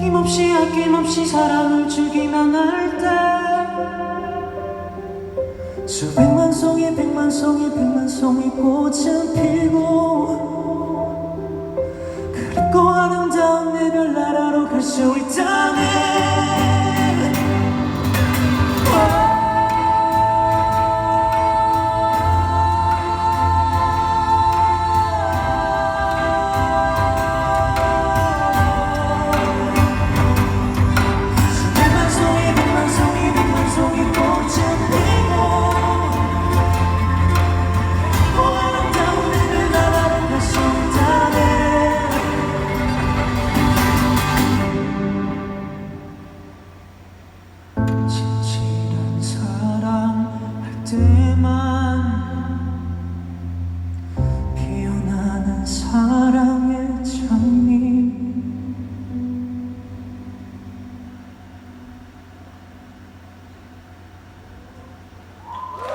아낌없이 아낌없이 사랑을 주기만 할때. 수백만 송이 백만 송이 백만 송이 꽃은 피고 그리고 아름다운 내별 나라로 갈 수 있다. 사랑.